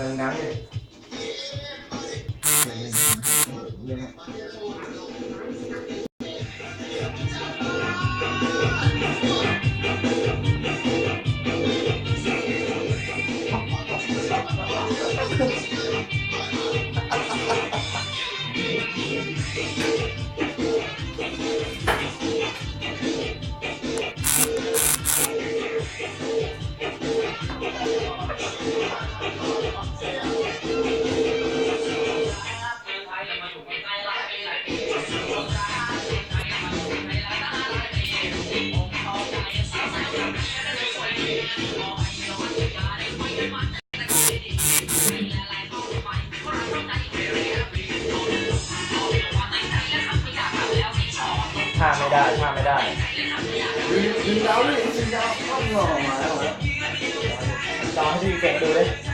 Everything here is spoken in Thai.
ปิดดังเท่าไม่ได้ท่าไม่ได้ดึงดึงดาวเลยดึงดาวเข้าหล่อมาแล้วลองให้พี่เก่งดูดิลอ